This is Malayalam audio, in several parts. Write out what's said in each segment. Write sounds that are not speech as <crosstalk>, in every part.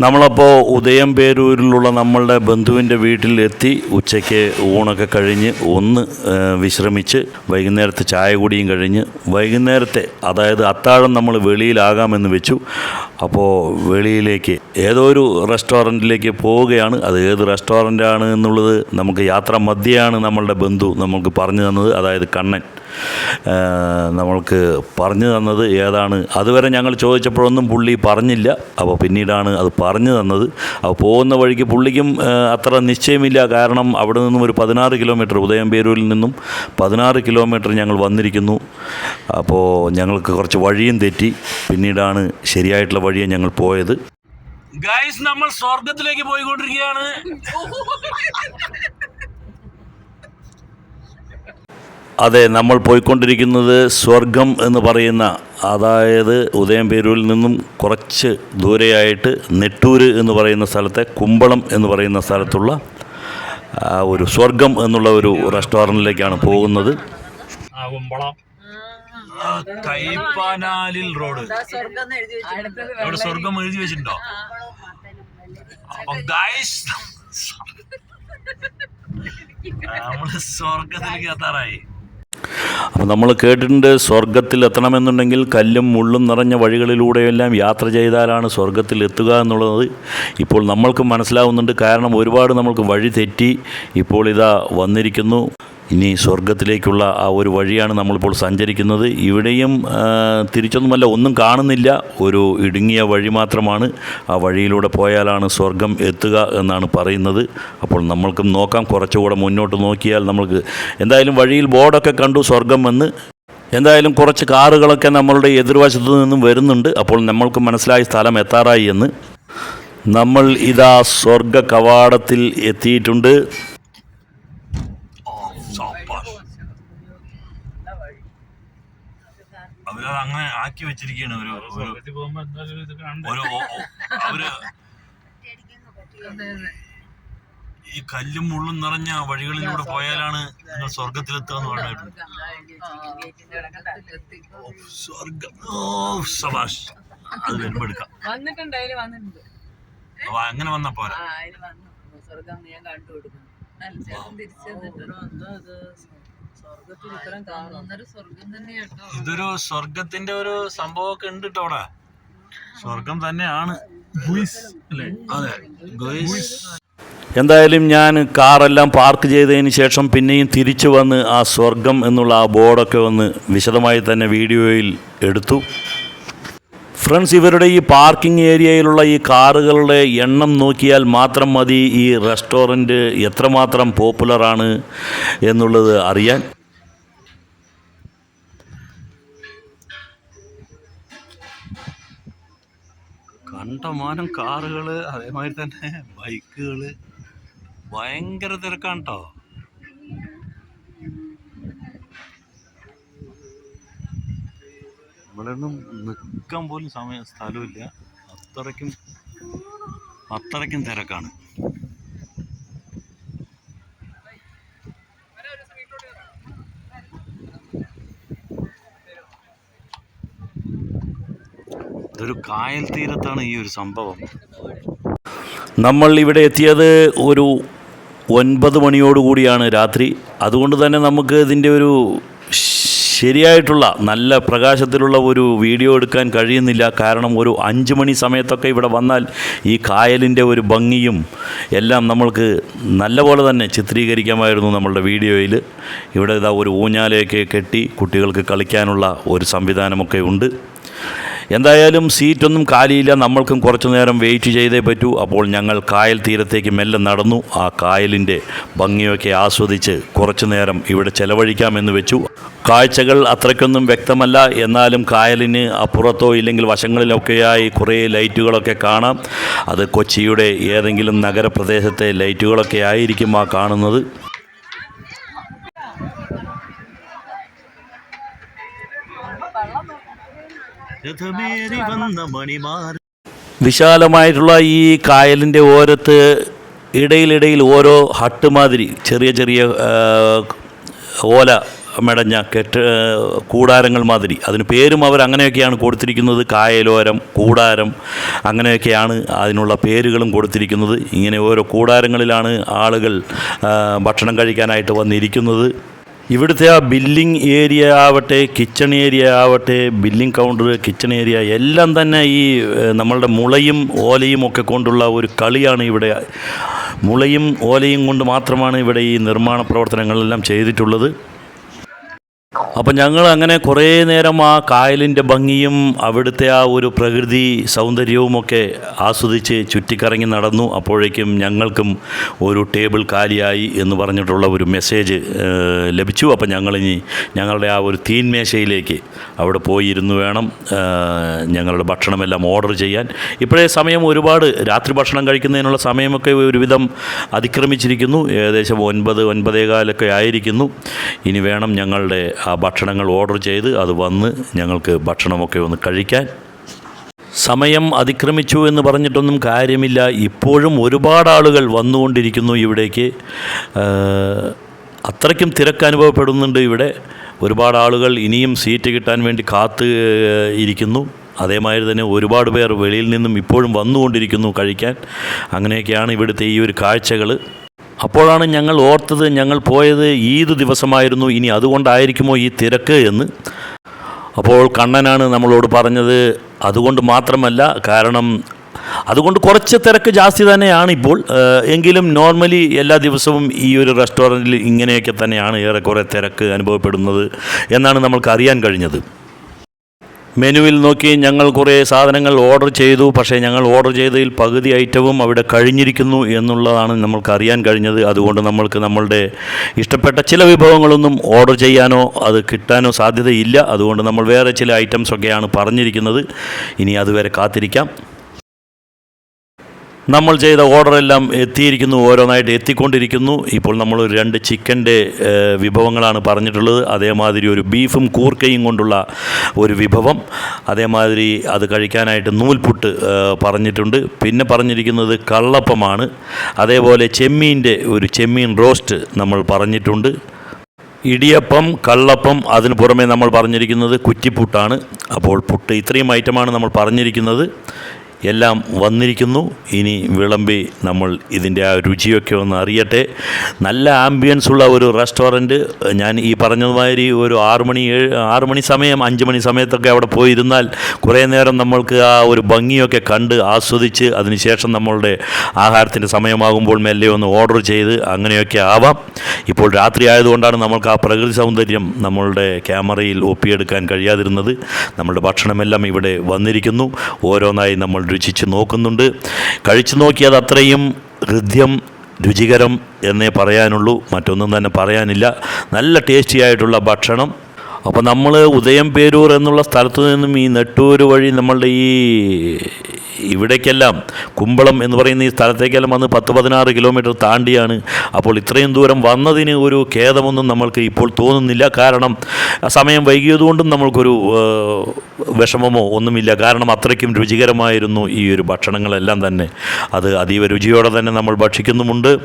നമ്മളപ്പോൾ ഉദയം പേരൂരിലുള്ള നമ്മളുടെ ബന്ധുവിന്റെ വീട്ടിലെത്തി ഉച്ചയ്ക്ക് ഊണൊക്കെ കഴിഞ്ഞ് ഒന്ന് വിശ്രമിച്ച് വൈകുന്നേരത്തെ ചായ കുടിയും കഴിഞ്ഞ് വൈകുന്നേരത്തെ അതായത് അത്താഴം നമ്മൾ വെളിയിലാകാമെന്ന് വെച്ചു. അപ്പോൾ വെളിയിലേക്ക് ഏതോ ഒരു റെസ്റ്റോറന്റിലേക്ക് പോവുകയാണ്. അത് ഏത് റെസ്റ്റോറന്റാണ് എന്നുള്ളത് നമുക്ക് യാത്രാ മധ്യയാണ് നമ്മളുടെ ബന്ധു നമുക്ക് പറഞ്ഞു തന്നത്. അതായത് കണ്ണൻ. നമ്മൾക്ക് പറഞ്ഞു തന്നത് ഏതാണ്? അതുവരെ ഞങ്ങൾ ചോദിച്ചപ്പോഴൊന്നും പുള്ളി പറഞ്ഞില്ല. അപ്പോൾ പിന്നീടാണ് അത് പറഞ്ഞു തന്നത്. അപ്പോൾ പോകുന്ന വഴിക്ക് പുള്ളിക്കും അത്ര നിശ്ചയമില്ല. കാരണം അവിടെ നിന്നും ഒരു പതിനാറ് കിലോമീറ്റർ ഉദയം ഉദയംപേരൂരിൽ നിന്നും പതിനാറ് കിലോമീറ്റർ ഞങ്ങൾ വന്നിരിക്കുന്നു. അപ്പോൾ ഞങ്ങൾക്ക് കുറച്ച് വഴിയും തെറ്റി. പിന്നീടാണ് ശരിയായിട്ടുള്ള വഴിയെ ഞങ്ങൾ പോയത്. ഗൈസ് നമ്മൾ സ്വർഗത്തിലേക്ക് പോയിക്കൊണ്ടിരിക്കുകയാണ്. <laughs> അതെ നമ്മൾ പോയിക്കൊണ്ടിരിക്കുന്നത് സ്വർഗം എന്ന് പറയുന്ന അതായത് ഉദയംപേരൂരിൽ നിന്നും കുറച്ച് ദൂരെയായിട്ട് നെട്ടൂര് എന്ന് പറയുന്ന സ്ഥലത്തെ കുമ്പളം എന്ന് പറയുന്ന സ്ഥലത്തുള്ള ഒരു സ്വർഗം എന്നുള്ള ഒരു റെസ്റ്റോറന്റിലേക്കാണ് പോകുന്നത്. കൈപ്പാനാലിൽ റോഡ്. സ്വർഗം എഴുതി വെച്ചിട്ടുണ്ട്? അവിടെ സ്വർഗം എഴുതി വെച്ചിട്ടുണ്ടോ? അപ്പൊ നമ്മൾ സ്വർഗത്തിലേക്ക് എത്താറായി. അപ്പോൾ നമ്മൾ കേട്ടിട്ടുണ്ട് സ്വർഗത്തിൽ എത്തണമെന്നുണ്ടെങ്കിൽ കല്ലും മുള്ളും നിറഞ്ഞ വഴികളിലൂടെയെല്ലാം യാത്ര ചെയ്താലാണ് സ്വർഗത്തിൽ എത്തുക എന്നുള്ളത് ഇപ്പോൾ നമ്മൾക്ക് മനസ്സിലാവുന്നുണ്ട്. കാരണം ഒരുപാട് നമ്മൾക്ക് വഴി തെറ്റി ഇപ്പോൾ ഇതാ വന്നിരിക്കുന്നു. ഇനി സ്വർഗത്തിലേക്കുള്ള ആ ഒരു വഴിയാണ് നമ്മളിപ്പോൾ സഞ്ചരിക്കുന്നത്. ഇവിടെയും തിരിച്ചൊന്നുമല്ല ഒന്നും കാണുന്നില്ല. ഒരു ഇടുങ്ങിയ വഴി മാത്രമാണ്. ആ വഴിയിലൂടെ പോയാലാണ് സ്വർഗം എത്തുക എന്നാണ് പറയുന്നത്. അപ്പോൾ നമ്മൾക്കും നോക്കാം കുറച്ചുകൂടെ മുന്നോട്ട് നോക്കിയാൽ നമ്മൾക്ക് എന്തായാലും വഴിയിൽ ബോർഡൊക്കെ കണ്ടു സ്വർഗം എന്ന് എന്തായാലും കുറച്ച് കാറുകളൊക്കെ നമ്മളുടെ എതിർവശത്തു നിന്നും വരുന്നുണ്ട്. അപ്പോൾ നമ്മൾക്ക് മനസ്സിലായി സ്ഥലം എത്താറായി എന്ന്. നമ്മൾ ഇതാ സ്വർഗ കവാടത്തിൽ എത്തിയിട്ടുണ്ട്. അങ്ങനെ ആക്കി വെച്ചിരിക്കുകയാണ് ഒരു ഒരു അവർ ഈ കല്ലും മുള്ളും നിറഞ്ഞ വഴികളിലൂടെ പോയാലാണ് നിങ്ങൾ സ്വർഗത്തിലെത്തുക എന്ന് പറഞ്ഞിട്ടുണ്ട് സ്വർഗം ഓ സബാഷ് അത് വരുമ്പോ എടുക്കാം വന്നിട്ടുണ്ട് അതിൽ വന്നിട്ടുണ്ട് അപ്പൊ അങ്ങനെ വന്ന പോരാ സ്വർഗം ഞാൻ കണ്ടു കൊടുക്കുന്നു ഇതൊരു സ്വർഗത്തിന്റെ ഒരു സംഭവമൊക്കെ ഉണ്ട് കേട്ടോ അവിടെ. സ്വർഗം തന്നെയാണ്. അതെ ഗുയിസ്. എന്തായാലും ഞാൻ കാറെല്ലാം പാർക്ക് ചെയ്തതിന് ശേഷം പിന്നെയും തിരിച്ചു വന്ന് ആ സ്വർഗം എന്നുള്ള ആ ബോർഡൊക്കെ ഒന്ന് വിശദമായി തന്നെ വീഡിയോയിൽ എടുത്തു. ഫ്രണ്ട്സ് ഇവരുടെ ഈ പാർക്കിംഗ് ഏരിയയിലുള്ള ഈ കാറുകളുടെ എണ്ണം നോക്കിയാൽ മാത്രം മതി. ഈ റെസ്റ്റോറന്റ് എത്രമാത്രം പോപ്പുലറാണ് എന്നുള്ളത് അറിയാൻ. കണ്ടമാനം കാറുകൾ അതേമാതിരി തന്നെ ബൈക്കുകൾ ഭയങ്കര തിരക്കാണ് കേട്ടോ ഇവിടെയൊന്നും നിൽക്കാൻ പോലും സമയം സ്ഥലമില്ല അത്രയ്ക്കും അത്രയ്ക്കും തിരക്കാണ്. ഇതൊരു കായൽ തീരത്താണ് ഈ ഒരു സംഭവം. നമ്മൾ ഇവിടെ എത്തിയത് ഒരു ഒൻപത് മണിയോടുകൂടിയാണ് രാത്രി. അതുകൊണ്ട് തന്നെ നമുക്ക് ഇതിന്റെ ഒരു ശരിയായിട്ടുള്ള നല്ല പ്രകാശത്തിലുള്ള ഒരു വീഡിയോ എടുക്കാൻ കഴിയുന്നില്ല. കാരണം ഒരു അഞ്ച് മണി സമയത്തൊക്കെ ഇവിടെ വന്നാൽ ഈ കായലിന്റെ ഒരു ഭംഗിയും എല്ലാം നമ്മൾക്ക് നല്ലപോലെ തന്നെ ചിത്രീകരിക്കാമായിരുന്നു നമ്മളുടെ വീഡിയോയിൽ. ഇവിടെ ഇതാ ഒരു ഊഞ്ഞാലയൊക്കെ കെട്ടി കുട്ടികൾക്ക് കളിക്കാനുള്ള ഒരു സംവിധാനമൊക്കെ ഉണ്ട്. എന്തായാലും സീറ്റൊന്നും കാലിയില്ല. നമ്മൾക്കും കുറച്ചു നേരം വെയിറ്റ് ചെയ്തേ പറ്റൂ. അപ്പോൾ ഞങ്ങൾ കായൽ തീരത്തേക്ക് മെല്ലെ നടന്നു. ആ കായലിന്റെ ഭംഗിയൊക്കെ ആസ്വദിച്ച് കുറച്ചു നേരം ഇവിടെ ചെലവഴിക്കാമെന്ന് വെച്ചു. കാഴ്ചകൾ അത്രയ്ക്കൊന്നും വ്യക്തമല്ല. എന്നാലും കായലിന് അപ്പുറത്തോ ഇല്ലെങ്കിൽ വശങ്ങളിലൊക്കെയായി കുറേ ലൈറ്റുകളൊക്കെ കാണാം. അത് കൊച്ചിയുടെ ഏതെങ്കിലും നഗരപ്രദേശത്തെ ലൈറ്റുകളൊക്കെ ആയിരിക്കും ആ കാണുന്നത്. വിശാലമായിട്ടുള്ള ഈ കായലിന്റെ ഓരത്ത് ഇടയിലിടയിൽ ഓരോ ഹട്ട് മാതിരി ചെറിയ ചെറിയ ഓല മെടഞ്ഞ കെട്ട് കൂടാരങ്ങൾ മാതിരി. അതിന് പേരും അവർ അങ്ങനെയൊക്കെയാണ് കൊടുത്തിരിക്കുന്നത്. കായലോരം കൂടാരം അങ്ങനെയൊക്കെയാണ് അതിനുള്ള പേരുകളും കൊടുത്തിരിക്കുന്നത്. ഇങ്ങനെ ഓരോ കൂടാരങ്ങളിലാണ് ആളുകൾ ഭക്ഷണം കഴിക്കാനായിട്ട് വന്നിരിക്കുന്നത്. ഇവിടുത്തെ ആ ബില്ലിംഗ് ഏരിയ ആവട്ടെ കിച്ചൺ ഏരിയ ആവട്ടെ ബില്ലിംഗ് കൗണ്ടർ കിച്ചൺ ഏരിയ എല്ലാം തന്നെ ഈ നമ്മളുടെ മുളയും ഓലയും ഒക്കെ കൊണ്ടുള്ള ഒരു കളിയാണ് ഇവിടെ. മുളയും ഓലയും കൊണ്ട് മാത്രമാണ് ഇവിടെ ഈ നിർമ്മാണ പ്രവർത്തനങ്ങളെല്ലാം ചെയ്തിട്ടുള്ളത്. അപ്പം ഞങ്ങൾ അങ്ങനെ കുറേ നേരം ആ കായലിന്റെ ഭംഗിയും അവിടുത്തെ ആ ഒരു പ്രകൃതി സൗന്ദര്യവുമൊക്കെ ആസ്വദിച്ച് ചുറ്റിക്കറങ്ങി നടന്നു. അപ്പോഴേക്കും ഞങ്ങൾക്കും ഒരു ടേബിൾ കാലിയായി എന്ന് പറഞ്ഞിട്ടുള്ള ഒരു മെസ്സേജ് ലഭിച്ചു. അപ്പം ഞങ്ങളിനി ഞങ്ങളുടെ ആ ഒരു തീൻമേശയിലേക്ക് അവിടെ പോയി ഇരുന്ന് വേണം ഞങ്ങളുടെ ഭക്ഷണമെല്ലാം ഓർഡർ ചെയ്യാൻ. ഇപ്പോഴേ സമയം ഒരുപാട് രാത്രി ഭക്ഷണം കഴിക്കുന്നതിനുള്ള സമയമൊക്കെ ഒരുവിധം അതിക്രമിച്ചിരിക്കുന്നു. ഏകദേശം ഒൻപത് ഒൻപതേകാലൊക്കെ ആയിരിക്കുന്നു. ഇനി വേണം ഞങ്ങളുടെ ആ ഭക്ഷണങ്ങൾ ഓർഡർ ചെയ്ത് അത് വന്ന് ഞങ്ങൾക്ക് ഭക്ഷണമൊക്കെ ഒന്ന് കഴിക്കാൻ. സമയം അതിക്രമിച്ചു എന്ന് പറഞ്ഞിട്ടൊന്നും കാര്യമില്ല. ഇപ്പോഴും ഒരുപാട് ആളുകൾ വന്നുകൊണ്ടിരിക്കുന്നു ഇവിടേക്ക്. അത്രയ്ക്കും തിരക്ക് അനുഭവപ്പെടുന്നുണ്ട് ഇവിടെ. ഒരുപാട് ആളുകൾ ഇനിയും സീറ്റ് കിട്ടാൻ വേണ്ടി കാത്ത് ഇരിക്കുന്നു. അതേമാതിരി തന്നെ ഒരുപാട് പേർ വെളിയിൽ നിന്നും ഇപ്പോഴും വന്നുകൊണ്ടിരിക്കുന്നു കഴിക്കാൻ. അങ്ങനെയൊക്കെയാണ് ഇവിടുത്തെ ഈ ഒരു കാഴ്ചകൾ അപ്പോഴാണ് ഞങ്ങൾ ഓർത്തത് ഞങ്ങൾ പോയത് ഈദ് ദിവസമായിരുന്നു. ഇനി അതുകൊണ്ടായിരിക്കുമോ ഈ തിരക്ക് എന്ന്. അപ്പോൾ കണ്ണനാണ് നമ്മളോട് പറഞ്ഞത്. അതുകൊണ്ട് മാത്രമല്ല കാരണം അതുകൊണ്ട് കുറച്ച് തിരക്ക് ജാസ്തി തന്നെയാണ് ഇപ്പോൾ എങ്കിലും നോർമലി എല്ലാ ദിവസവും ഈ ഒരു റെസ്റ്റോറന്റിൽ ഇങ്ങനെയൊക്കെ തന്നെയാണ് ഏറെക്കുറെ തിരക്ക് അനുഭവപ്പെടുന്നത് എന്നാണ് നമ്മൾക്ക് അറിയാൻ കഴിഞ്ഞത്. മെനുവിൽ നോക്കി ഞങ്ങൾ കുറേ സാധനങ്ങൾ ഓർഡർ ചെയ്തു പക്ഷേ ഞങ്ങൾ ഓർഡർ ചെയ്തതിൽ പകുതി ഐറ്റവും അവിടെ കഴിഞ്ഞിരിക്കുന്നു എന്നുള്ളതാണ് നമ്മൾക്ക് അറിയാൻ കഴിഞ്ഞത്. അതുകൊണ്ട് നമ്മൾക്ക് നമ്മളുടെ ഇഷ്ടപ്പെട്ട ചില വിഭവങ്ങളൊന്നും ഓർഡർ ചെയ്യാനോ അത് കിട്ടാനോ സാധ്യതയില്ല. അതുകൊണ്ട് നമ്മൾ വേറെ ചില ഐറ്റംസ് ഒക്കെയാണ് പറഞ്ഞിരിക്കുന്നത്. ഇനി അതുവരെ കാത്തിരിക്കാം. നമ്മൾ ചെയ്ത ഓർഡറെല്ലാം എത്തിയിരിക്കുന്നു ഓരോന്നായിട്ട് എത്തിക്കൊണ്ടിരിക്കുന്നു. ഇപ്പോൾ നമ്മൾ രണ്ട് ചിക്കന്റെ വിഭവങ്ങളാണ് പറഞ്ഞിട്ടുള്ളത്. അതേമാതിരി ഒരു ബീഫും കൂർക്കയും കൊണ്ടുള്ള ഒരു വിഭവം. അതേമാതിരി അത് കഴിക്കാനായിട്ട് നൂൽപുട്ട് പറഞ്ഞിട്ടുണ്ട്. പിന്നെ പറഞ്ഞിരിക്കുന്നത് കള്ളപ്പമാണ്. അതേപോലെ ചെമ്മീന്റെ ഒരു ചെമ്മീൻ റോസ്റ്റ് നമ്മൾ പറഞ്ഞിട്ടുണ്ട്. ഇടിയപ്പം കള്ളപ്പം അതിന് പുറമെ നമ്മൾ പറഞ്ഞിരിക്കുന്നത് കുറ്റിപ്പുട്ടാണ്. അപ്പോൾ പുട്ട് ഇത്രയും ഐറ്റമാണ് നമ്മൾ പറഞ്ഞിരിക്കുന്നത്. എല്ലാം വന്നിരിക്കുന്നു. ഇനി വിളമ്പി നമ്മൾ ഇതിന്റെ ആ രുചിയൊക്കെ ഒന്ന് അറിയട്ടെ. നല്ല ആംബിയൻസ് ഉള്ള ഒരു റെസ്റ്റോറന്റ് ഞാൻ ഈ പറഞ്ഞതുമാതിരി ഒരു ആറ് മണി ഏഴ് ആറ് മണി സമയം അഞ്ച് മണി സമയത്തൊക്കെ അവിടെ പോയിരുന്നാൽ കുറേ നേരം നമ്മൾക്ക് ആ ഒരു ഭംഗിയൊക്കെ കണ്ട് ആസ്വദിച്ച് അതിനുശേഷം നമ്മളുടെ ആഹാരത്തിന്റെ സമയമാകുമ്പോൾ മെല്ലെ ഒന്ന് ഓർഡർ ചെയ്ത് അങ്ങനെയൊക്കെ ആവാം. ഇപ്പോൾ രാത്രി ആയതുകൊണ്ടാണ് നമ്മൾക്ക് ആ പ്രകൃതി സൗന്ദര്യം നമ്മളുടെ ക്യാമറയിൽ ഒപ്പിയെടുക്കാൻ കഴിയാതിരുന്നത്. നമ്മളുടെ ഭക്ഷണമെല്ലാം ഇവിടെ വന്നിരിക്കുന്നു. ഓരോന്നായി നമ്മൾ രുചിച്ച് നോക്കുന്നുണ്ട്. കഴിച്ചു നോക്കിയത് അത്രയും ഹൃദ്യം രുചികരം എന്നേ പറയാനുള്ളൂ. മറ്റൊന്നും തന്നെ പറയാനില്ല. നല്ല ടേസ്റ്റി ആയിട്ടുള്ള ഭക്ഷണം. അപ്പോൾ നമ്മൾ ഉദയം പേരൂർ എന്നുള്ള സ്ഥലത്തു നിന്നും ഈ നെട്ടൂർ വഴി നമ്മളുടെ ഈ ഇവിടേക്കെല്ലാം കുമ്പളം എന്ന് പറയുന്ന ഈ സ്ഥലത്തേക്കെല്ലാം വന്ന് പത്ത് പതിനാറ് കിലോമീറ്റർ താണ്ടിയാണ്. അപ്പോൾ ഇത്രയും ദൂരം വന്നതിന് ഒരു ഖേദമൊന്നും നമ്മൾക്ക് ഇപ്പോൾ തോന്നുന്നില്ല. കാരണം സമയം വൈകിയതുകൊണ്ടും നമ്മൾക്കൊരു വിഷമമോ ഒന്നുമില്ല. കാരണം അത്രയ്ക്കും രുചികരമായിരുന്നു ഈ ഒരു ഭക്ഷണങ്ങളെല്ലാം തന്നെ. അത് അതീവ രുചിയോടെ തന്നെ നമ്മൾ ഭക്ഷിക്കുന്നുമുണ്ട്.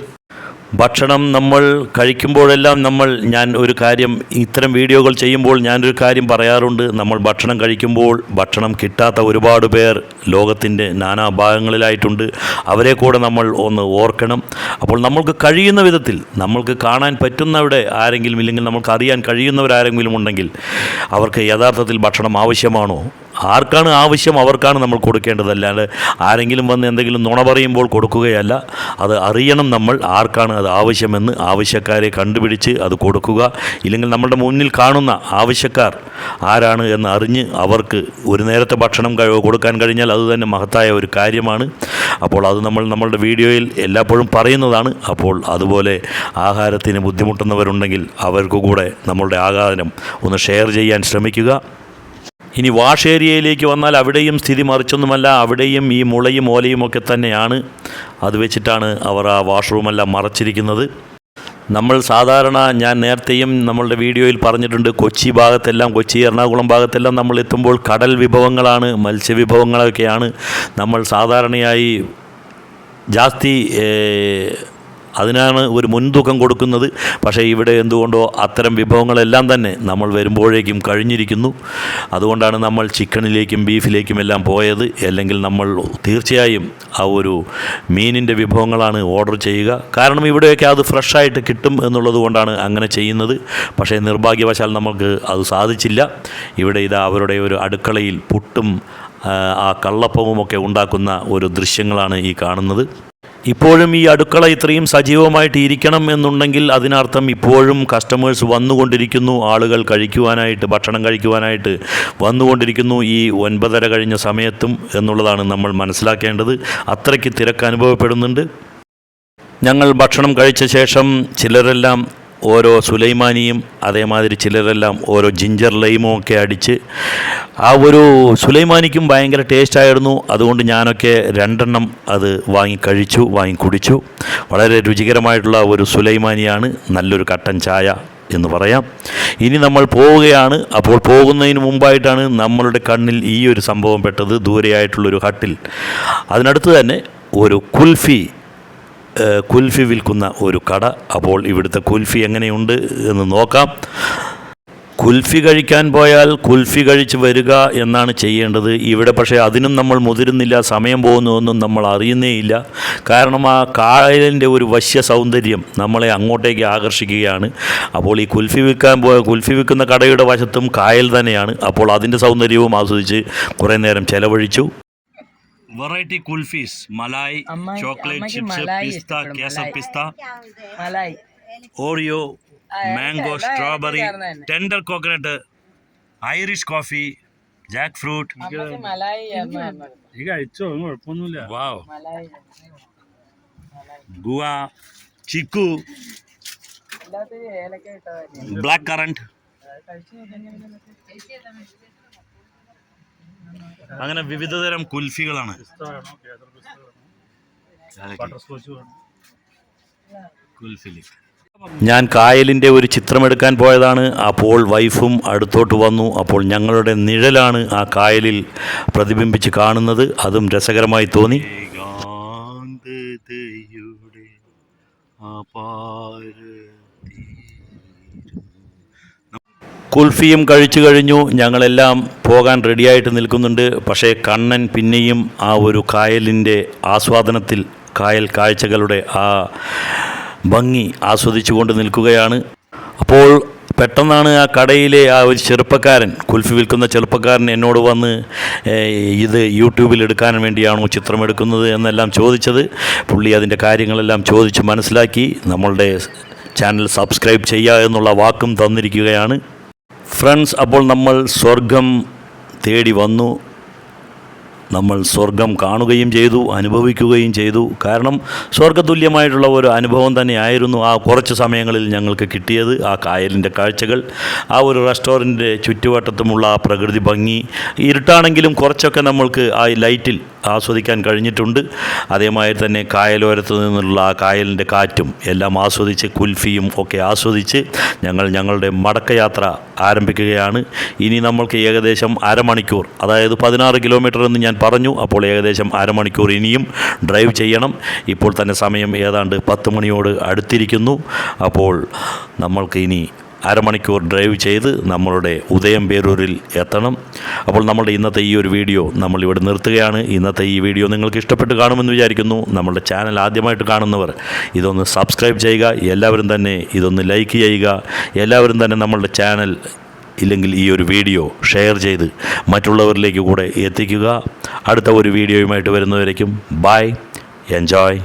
ഭക്ഷണം നമ്മൾ കഴിക്കുമ്പോഴെല്ലാം നമ്മൾ ഞാൻ ഒരു കാര്യം ഇത്തരം വീഡിയോകൾ ചെയ്യുമ്പോൾ ഞാനൊരു കാര്യം പറയാറുണ്ട്. നമ്മൾ ഭക്ഷണം കഴിക്കുമ്പോൾ ഭക്ഷണം കിട്ടാത്ത ഒരുപാട് പേർ ലോകത്തിന്റെ നാനാഭാഗങ്ങളിലായിട്ടുണ്ട് അവരെ കൂടെ നമ്മൾ ഒന്ന് ഓർക്കണം. അപ്പോൾ നമ്മൾക്ക് കഴിയുന്ന വിധത്തിൽ നമ്മൾക്ക് കാണാൻ പറ്റുന്നവിടെ ആരെങ്കിലും ഇല്ലെങ്കിൽ നമുക്ക് അറിയാൻ കഴിയുന്നവരാരെങ്കിലും ഉണ്ടെങ്കിൽ അവർക്ക് യഥാർത്ഥത്തിൽ ഭക്ഷണം ആവശ്യമാണോ? ആർക്കാണ് ആവശ്യം അവർക്കാണ് നമ്മൾ കൊടുക്കേണ്ടതല്ലാണ്ട് ആരെങ്കിലും വന്ന് എന്തെങ്കിലും നുണ പറയുമ്പോൾ കൊടുക്കുകയല്ല. അത് അറിയണം നമ്മൾ ആർക്കാണ് അത് ആവശ്യമെന്ന് ആവശ്യക്കാരെ കണ്ടുപിടിച്ച് അത് കൊടുക്കുക. ഇല്ലെങ്കിൽ നമ്മുടെ മുന്നിൽ കാണുന്ന ആവശ്യക്കാർ ആരാണ് എന്ന് അറിഞ്ഞ് അവർക്ക് ഒരു നേരത്തെ ഭക്ഷണം കൊടുക്കാൻ കഴിഞ്ഞാൽ അത് തന്നെ മഹത്തായ ഒരു കാര്യമാണ്. അപ്പോൾ അത് നമ്മൾ നമ്മളുടെ വീഡിയോയിൽ എല്ലായ്പ്പോഴും പറയുന്നതാണ്. അപ്പോൾ അതുപോലെ ആഹാരത്തിന് ബുദ്ധിമുട്ടുന്നവരുണ്ടെങ്കിൽ അവർക്ക് കൂടെ നമ്മളുടെ ആഹാരം ഒന്ന് ഷെയർ ചെയ്യാൻ ശ്രമിക്കുക. ഇനി വാഷ് ഏരിയയിലേക്ക് വന്നാൽ അവിടെയും സ്ഥിതി മറിച്ചൊന്നുമല്ല അവിടെയും ഈ മുളയും ഓലയും ഒക്കെ തന്നെയാണ്. അത് വെച്ചിട്ടാണ് അവർ ആ വാഷ്റൂമെല്ലാം മറച്ചിരിക്കുന്നത്. നമ്മൾ സാധാരണ ഞാൻ നേരത്തെയും നമ്മളുടെ വീഡിയോയിൽ പറഞ്ഞിട്ടുണ്ട് കൊച്ചി ഭാഗത്തെല്ലാം കൊച്ചി എറണാകുളം ഭാഗത്തെല്ലാം നമ്മൾ എത്തുമ്പോൾ കടൽ വിഭവങ്ങളാണ് മത്സ്യവിഭവങ്ങളൊക്കെയാണ്. നമ്മൾ സാധാരണയായി ജാസ്തി അതിനാണ് ഒരു മുൻതൂക്കം കൊടുക്കുന്നത്. പക്ഷേ ഇവിടെ എന്തുകൊണ്ടോ അത്തരം വിഭവങ്ങളെല്ലാം തന്നെ നമ്മൾ വരുമ്പോഴേക്കും കഴിഞ്ഞിരിക്കുന്നു. അതുകൊണ്ടാണ് നമ്മൾ ചിക്കനിലേക്കും ബീഫിലേക്കും എല്ലാം പോയത്. അല്ലെങ്കിൽ നമ്മൾ തീർച്ചയായും ആ ഒരു മീനിന്റെ വിഭവങ്ങളാണ് ഓർഡർ ചെയ്യുക. കാരണം ഇവിടെയൊക്കെ അത് ഫ്രഷായിട്ട് കിട്ടും എന്നുള്ളത് കൊണ്ടാണ് അങ്ങനെ ചെയ്യുന്നത്. പക്ഷേ നിർഭാഗ്യവശാൽ നമുക്ക് അത് സാധിച്ചില്ല. ഇവിടെ ഇത് അവരുടെ ഒരു അടുക്കളയിൽ പുട്ടും ആ കള്ളപ്പവുമൊക്കെ ഉണ്ടാക്കുന്ന ഒരു ദൃശ്യങ്ങളാണ് ഈ കാണുന്നത്. ഇപ്പോഴും ഈ അടുക്കള ഇത്രയും സജീവമായിട്ട് ഇരിക്കണം എന്നുണ്ടെങ്കിൽ അതിനർത്ഥം ഇപ്പോഴും കസ്റ്റമേഴ്സ് വന്നുകൊണ്ടിരിക്കുന്നു. ആളുകൾ കഴിക്കുവാനായിട്ട് ഭക്ഷണം കഴിക്കുവാനായിട്ട് വന്നുകൊണ്ടിരിക്കുന്നു ഈ ഒൻപതര കഴിഞ്ഞ സമയത്തും എന്നുള്ളതാണ് നമ്മൾ മനസ്സിലാക്കേണ്ടത്. അത്രയ്ക്ക് തിരക്ക് അനുഭവപ്പെടുന്നുണ്ട്. ഞങ്ങൾ ഭക്ഷണം കഴിച്ച ശേഷം ചിലരെല്ലാം ഓരോ സുലൈമാനിയും അതേമാതിരി ചിലരെല്ലാം ഓരോ ജിഞ്ചർ ലൈമും ഒക്കെ അടിച്ച് ആ ഒരു സുലൈമാനിക്കും ഭയങ്കര ടേസ്റ്റായിരുന്നു അതുകൊണ്ട് ഞാനൊക്കെ രണ്ടെണ്ണം അത് വാങ്ങി കഴിച്ചു വാങ്ങി കുടിച്ചു. വളരെ രുചികരമായിട്ടുള്ള ഒരു സുലൈമാനിയാണ്. നല്ലൊരു കട്ടൻ ചായ എന്ന് പറയാം. ഇനി നമ്മൾ പോവുകയാണ്. അപ്പോൾ പോകുന്നതിന് മുമ്പായിട്ടാണ് നമ്മളുടെ കണ്ണിൽ ഈ ഒരു സംഭവം പെട്ടത്. ദൂരെയായിട്ടുള്ളൊരു ഹട്ടിൽ. അതിനടുത്ത് തന്നെ ഒരു കുൽഫി കുൽഫി വിൽക്കുന്ന ഒരു കട. അപ്പോൾ ഇവിടുത്തെ കുൽഫി എങ്ങനെയുണ്ട് എന്ന് നോക്കാം. കുൽഫി കഴിക്കാൻ പോയാൽ കുൽഫി കഴിച്ച് വരിക എന്നാണ് ചെയ്യേണ്ടത്. ഇവിടെ പക്ഷേ അതിനും നമ്മൾ മുതിരുന്നില്ല സമയം പോകുന്നുവെന്നും നമ്മൾ അറിയുന്നേ ഇല്ല കാരണം ആ കായലിന്റെ ഒരു വശ്യ സൗന്ദര്യം നമ്മളെ അങ്ങോട്ടേക്ക് ആകർഷിക്കുകയാണ്. അപ്പോൾ ഈ കുൽഫി വിൽക്കാൻ പോയ കുൽഫി വിൽക്കുന്ന കടയുടെ വശത്തും കായൽ തന്നെയാണ്. അപ്പോൾ അതിന്റെ സൗന്ദര്യവും ആസ്വദിച്ച് കുറേ നേരം ചെലവഴിച്ചു. വെറൈറ്റി കുൽഫീസ് മലായ് അമ്മായി- ചോക്ലേറ്റ് അമ്മയ്ക്ക് ചിപ്സ് മലായി പിസ്ത ഇഷ്ടപ്പെടും, കേസ മലായി. പിസ്ത മലായി ഓറിയോ ആ, മാംഗോ എല്ലാം സ്ട്രോബെറി ചേർന്ന് തന്നെ. Tender coconut Irish coffee jackfruit അമ്മക്ക് മലായി എന്ന് പറഞ്ഞത്. ഈ കഴിച്ചോ ഒന്നും കുഴപ്പമൊന്നുമില്ല വാവ് മലായി ഗുവ ചിക്കു എല്ലാത്തിനും ഏലക്ക ഇട്ടതന്നെ ബ്ലാക്ക് കറണ്ട് കഴിച്ചു നോക്കാൻ അങ്ങനെ വിവിധതരം കുൽഫികളാണ്. കുൽഫിലി. ഞാൻ കായലിന്റെ ഒരു ചിത്രമെടുക്കാൻ പോയതാണ്. അപ്പോൾ വൈഫും അടുത്തോട്ട് വന്നു. അപ്പോൾ ഞങ്ങളുടെ നിഴലാണ് ആ കായലിൽ പ്രതിബിംബിച്ച് കാണുന്നത്. അതും രസകരമായി തോന്നി. കുൽഫിയും കഴിച്ചു കഴിഞ്ഞു. ഞങ്ങളെല്ലാം പോകാൻ റെഡിയായിട്ട് നിൽക്കുന്നുണ്ട്. പക്ഷേ കണ്ണൻ പിന്നെയും ആ ഒരു കായലിന്റെ ആസ്വാദനത്തിൽ കായൽ കാഴ്ചകളുടെ ആ ഭംഗി ആസ്വദിച്ചുകൊണ്ട് നിൽക്കുകയാണ്. അപ്പോൾ പെട്ടെന്നാണ് ആ കടയിലെ ആ ഒരു ചെറുപ്പക്കാരൻ കുൽഫി വിൽക്കുന്ന ചെറുപ്പക്കാരൻ എന്നോട് വന്ന് ഇത് യൂട്യൂബിൽ എടുക്കാൻ വേണ്ടിയാണോ ചിത്രമെടുക്കുന്നത്? എന്നെല്ലാം ചോദിച്ചത്. പുള്ളി അതിന്റെ കാര്യങ്ങളെല്ലാം ചോദിച്ച് മനസ്സിലാക്കി നമ്മളുടെ ചാനൽ സബ്സ്ക്രൈബ് ചെയ്യുക എന്നുള്ള വാക്കും തന്നിരിക്കുകയാണ്. ഫ്രണ്ട്സ് അപ്പോൾ നമ്മൾ സ്വർഗം തേടി വന്നു. നമ്മൾ സ്വർഗം കാണുകയും ചെയ്തു അനുഭവിക്കുകയും ചെയ്തു. കാരണം സ്വർഗതുല്യമായിട്ടുള്ള ഒരു അനുഭവം തന്നെയായിരുന്നു ആ കുറച്ച് സമയങ്ങളിൽ ഞങ്ങൾക്ക് കിട്ടിയത് ആ കായലിന്റെ കാഴ്ചകൾ ആ ഒരു റെസ്റ്റോറന്റിന്റെ ചുറ്റുവട്ടത്തുമുള്ള ആ പ്രകൃതി ഭംഗി. ഇരുട്ടാണെങ്കിലും കുറച്ചൊക്കെ നമ്മൾക്ക് ആ ലൈറ്റിൽ ആസ്വദിക്കാൻ കഴിഞ്ഞിട്ടുണ്ട്. അതേമാതിരി തന്നെ കായലോരത്ത് നിന്നുള്ള ആ കായലിന്റെ കാറ്റും എല്ലാം ആസ്വദിച്ച് കുൽഫിയും ഒക്കെ ആസ്വദിച്ച് ഞങ്ങൾ ഞങ്ങളുടെ മടക്കയാത്ര ആരംഭിക്കുകയാണ്. ഇനി നമ്മൾക്ക് ഏകദേശം അരമണിക്കൂർ അതായത് പതിനാറ് കിലോമീറ്റർ എന്ന് ഞാൻ പറഞ്ഞു അപ്പോൾ ഏകദേശം അരമണിക്കൂർ ഇനിയും ഡ്രൈവ് ചെയ്യണം. ഇപ്പോൾ തന്നെ സമയം ഏതാണ്ട് പത്ത് മണിയോട് അടുത്തിരിക്കുന്നു. അപ്പോൾ നമ്മൾക്ക് ഇനി അരമണിക്കൂർ ഡ്രൈവ് ചെയ്ത് നമ്മളുടെ ഉദയം പേരൂരിൽ എത്തണം. അപ്പോൾ നമ്മളുടെ ഇന്നത്തെ ഈ ഒരു വീഡിയോ നമ്മൾ ഇവിടെ നിർത്തുകയാണ്. ഇന്നത്തെ ഈ വീഡിയോ നിങ്ങൾക്ക് ഇഷ്ടപ്പെട്ട് കാണുമെന്ന് വിചാരിക്കുന്നു. നമ്മളുടെ ചാനൽ ആദ്യമായിട്ട് കാണുന്നവർ ഇതൊന്ന് സബ്സ്ക്രൈബ് ചെയ്യുക. എല്ലാവരും തന്നെ ഇതൊന്ന് ലൈക്ക് ചെയ്യുക. എല്ലാവരും തന്നെ നമ്മളുടെ ചാനൽ ഇല്ലെങ്കിൽ ഈ ഒരു വീഡിയോ ഷെയർ ചെയ്ത് മറ്റുള്ളവരിലേക്ക് കൂടെ എത്തിക്കുക. അടുത്ത ഒരു വീഡിയോയുമായിട്ട് വരുന്നവരേക്കും ബൈ എൻജോയ്.